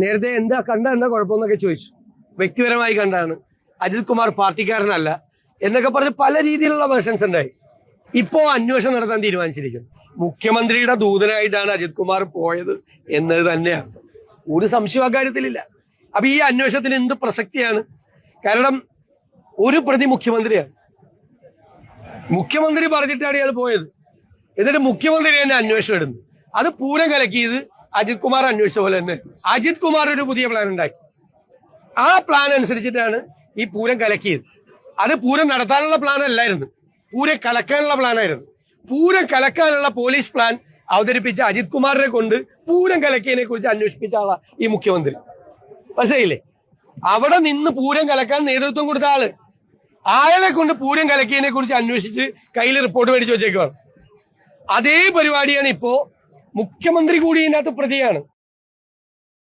നേരത്തെ എന്താ കണ്ട എന്താ കുഴപ്പമെന്നൊക്കെ ചോദിച്ചു. വ്യക്തിപരമായി കണ്ടാണ്. അജിത് കുമാർ പാർട്ടിക്കാരനല്ല എന്നൊക്കെ പറഞ്ഞ് പല രീതിയിലുള്ള വേർഷൻസ് ഉണ്ടായി. ഇപ്പോ അന്വേഷണം നടത്താൻ തീരുമാനിച്ചിരിക്കുന്നു. മുഖ്യമന്ത്രിയുടെ ദൂതനായിട്ടാണ് അജിത് കുമാർ പോയത് എന്നത് തന്നെയാണ്. ഒരു സംശയം അക്കാര്യത്തിലില്ല. അപ്പൊ ഈ അന്വേഷണത്തിന് എന്ത് പ്രസക്തിയാണ്? കാരണം ഒരു പ്രതി മുഖ്യമന്ത്രിയാണ്. മുഖ്യമന്ത്രി പറഞ്ഞിട്ടാണ് ഇയാൾ പോയത്. എന്നിട്ട് മുഖ്യമന്ത്രി തന്നെ അന്വേഷണം ഇടുന്നു. അത് പൂരം കലക്കിയത് അജിത് കുമാർ അന്വേഷിച്ച പോലെ തന്നെ. അജിത് കുമാർ ഒരു പുതിയ പ്ലാൻ ഉണ്ടാക്കി ആ പ്ലാൻ അനുസരിച്ചിട്ടാണ് ഈ പൂരം കലക്കിയത്. അത് പൂരം നടത്താനുള്ള പ്ലാൻ അല്ലായിരുന്നു. പൂരം കലക്കാനുള്ള പ്ലാൻ ആയിരുന്നു. പൂരം കലക്കാനുള്ള പോലീസ് പ്ലാൻ അവതരിപ്പിച്ച അജിത് കുമാറിനെ കൊണ്ട് പൂരം കലക്കിയതിനെ കുറിച്ച് അന്വേഷിപ്പിച്ച ആളാ ഈ മുഖ്യമന്ത്രി. മനസ്സിലായില്ലേ? അവിടെ നിന്ന് പൂരം കലക്കാൻ നേതൃത്വം കൊടുത്ത ആൾ. അയാളെ കൊണ്ട് പൂരം കലക്കിയതിനെ കുറിച്ച് അന്വേഷിച്ച് കയ്യിൽ റിപ്പോർട്ട് മേടിച്ചു വെച്ചേക്കുവാണ്. അതേ പരിപാടിയാണ് ഇപ്പോ മുഖ്യമന്ത്രി കൂടി ഇതിനകത്ത് പ്രതിയാണ്.